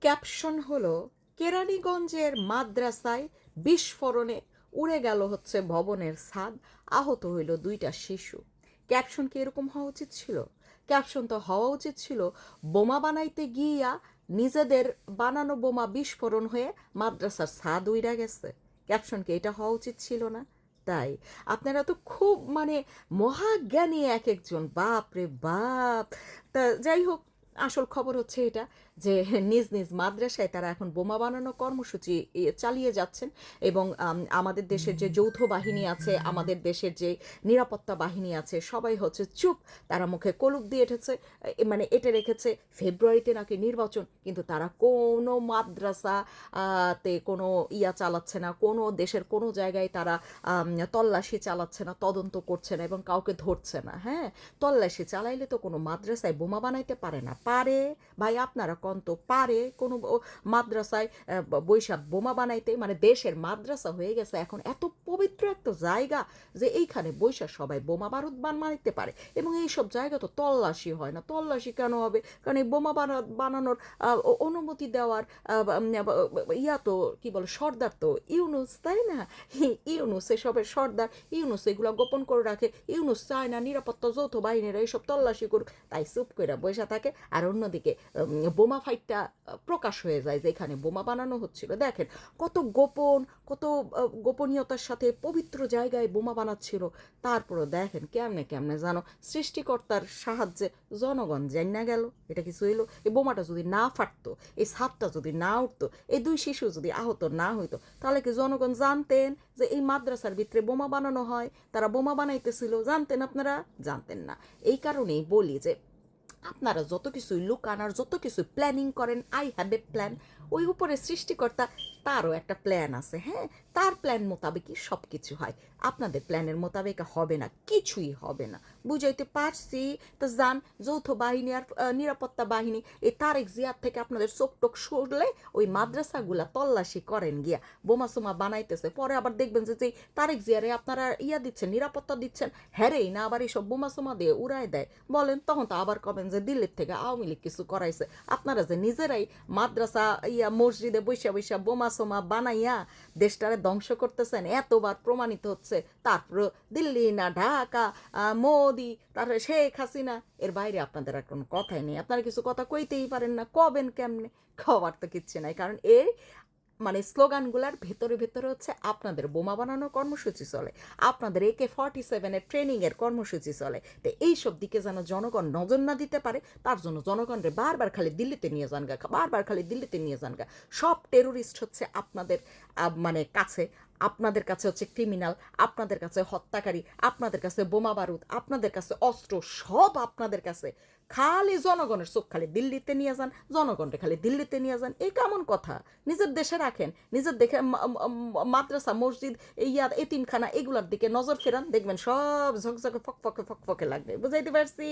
Caption হলো, কেরানীগঞ্জের মাদ্রাসায় বিস্ফোরণে উড়ে গেল হচ্ছে ভবনের ছাদ, আহত হইল দুইটা শিশু। ক্যাপশন কি এরকম হওয়া উচিত ছিল? ক্যাপশন তো হওয়া উচিত ছিল, বোমা বানাইতে গিয়া নিজেদের বানানো বোমা বিস্ফোরণ হয়ে মাদ্রাসার ছাদ উইরা গেছে। ক্যাপশন কি এটা হওয়া উচিত ছিল না? তাই, আপনারা তো খুব মানে মহাজ্ঞানী এক একজন বাপ রে বাপ। তা যাই হোক, আসল খবর হচ্ছে এটা। যে নিজ নিজ মাদ্রাসায় তারা এখন বোমা বানানো কর্মসূচি চালিয়ে যাচ্ছেন এবং আমাদের দেশের যে যৌথ বাহিনী আছে, আমাদের দেশের যে নিরাপত্তা বাহিনী আছে, সবাই হচ্ছে চুপ। তারা মুখে কলুক দিয়ে এঠেছে মানে এটা রেখেছে। ফেব্রুয়ারিতে নাকি নির্বাচন, কিন্তু তারা কোনো মাদ্রাসা তে কোনো ইয়া চালাচ্ছে না, কোনো দেশের কোনো জায়গায় তারা তল্লাশি চালাচ্ছে না, তদন্ত করছে না এবং কাউকে ধরছে না হ্যাঁ? তল্লাশি চালাইলে তো কোনো মাদ্রাসায় বোমা বানাইতে পারে না। পারে। ভাই, আপনারা কন পারে কোনো মাদ্রাসায় বৈশাখ বোমা বানাইতে। মানে দেশের মাদ্রাসা হয়ে গেছে। এখন এত পবিত্র একটা জায়গা যে এইখানে বৈশাখ সবাই বোমা বারুদ বানাইতে পারে। এবং এইসব জায়গা তো তল্লাশি হয় না। তল্লাশি কেন হবে? কারণ এই বোমা বানা- বানানোর অনুমতি দেওয়ার ইয়া তো কি বলে সর্দার তো ইউনুস তাই না? ইউনুস এসবের সর্দার। ইউনুস এগুলো গোপন করে রাখে। ইউনুস চায় না নিরাপত্তা যৌথ বাহিনীরা এইসব তল্লাশি করুক। তাই চুপ করে বসে থাকে। আর অন্যদিকে উম, বোমা ফাইটটা প্রকাশ হয়ে যায় যে এখানে বোমা বানানো হচ্ছিল। দেখেন, কত গোপন, কত গোপনীয়তার সাথে পবিত্র জায়গায় বোমা বানাচ্ছিল। তারপরও দেখেন, কেমনে কেমনে জানো, সৃষ্টিকর্তার সাহায্যে জনগণ জানা গেল, এটা কিছু হইল। এই বোমাটা যদি না ফাটতো, এই ছাদটা যদি না উঠতো, এই দুই শিশু যদি আহত না হইতো, তাহলে কি জনগণ জানতেন যে এই মাদ্রাসার ভিতরে বোমা বানানো হয়? তারা বোমা বানাইতেছিল, জানতেন আপনারা? জানতেন না। এই কারণেই বলি যে আপনারা যত কিছু লুক আনার যত কিছু প্ল্যানিং করেন আই হ্যাভ এ প্ল্যান ওই উপরে সৃষ্টিকর্তা তারও একটা প্ল্যান আছে হ্যাঁ? তার প্ল্যান মোতাবেকই সব কিছু হয়। আপনাদের প্ল্যানের মোতাবেক হবে না, কিছুই হবে না। বুঝাইতে পারছি? তো যান যৌথ বাহিনী আর নিরাপত্তা বাহিনী, এই তারেক জিয়ার থেকে আপনাদের চোখ টোক সরলে ওই মাদ্রাসাগুলা তল্লাশি করেন গিয়া। বোমা সোমা বানাইতেছে, পরে আবার দেখবেন যে যে তারেক জিয়ারে আপনারা ইয়া দিচ্ছেন, নিরাপত্তা দিচ্ছেন হ্যারেই না আবার এইসব বোমা সোমা দিয়ে উড়ায় দেয়। বলেন, তখন তো আবার কবেন যে দিল্লির থেকে আওয়ামী লীগ কিছু করাইছে। আপনারা যে নিজেরাই মাদ্রাসা ইয়া মসজিদে বৈশা বৈশা বোমা সোমা বানাইয়া দেশটারে ধ্বংস করতেছেন, এতবার প্রমাণিত হচ্ছে। তারপর দিল্লি না, ঢাকা মোদি, তারপরে শেখ হাসিনা, এর বাইরে আপনাদের আর কোনো কথাই নেই। আপনারা কিছু কথা কইতেই পারেন না, কবেন কেমনে? খাবার তো কিচ্ছে নাই, কারণ এই মানে স্লোগানগুলার ভেতরে ভেতরে হচ্ছে আপনাদের বোমা বানানোর কর্মসূচি চলে, আপনাদের একে ফর্টি সেভেনের ট্রেনিংয়ের কর্মসূচি চলে। তো এইসব দিকে যেন জনগণ নজর না দিতে পারে, তার জন্য জনগণরে বারবার খালি দিল্লিতে নিয়ে যান গা, বারবার খালি দিল্লিতে নিয়ে যান গা। সব টেরোরিস্ট হচ্ছে আপনাদের মানে কাছে আপনাদের কাছে হচ্ছে ক্রিমিনাল আপনাদের কাছে হত্যাকারী, আপনাদের কাছে বোমা বারুদ, আপনাদের কাছে অস্ত্র, সব আপনাদের কাছে। খালি জনগণের চোখ খালি দিল্লিতে নিয়ে যান, জনগণকে খালি দিল্লিতে নিয়ে যান, এই কেমন কথা? নিজের দেশে রাখেন, নিজের দেখে মাদ্রাসা, মসজিদ ইয়াদ, এতিমখানা, এগুলোর দিকে নজর ফেরান, দেখবেন সব ঝকঝকে, ফকফকে ফকফকে লাগবে। বুঝাইতে পারছি?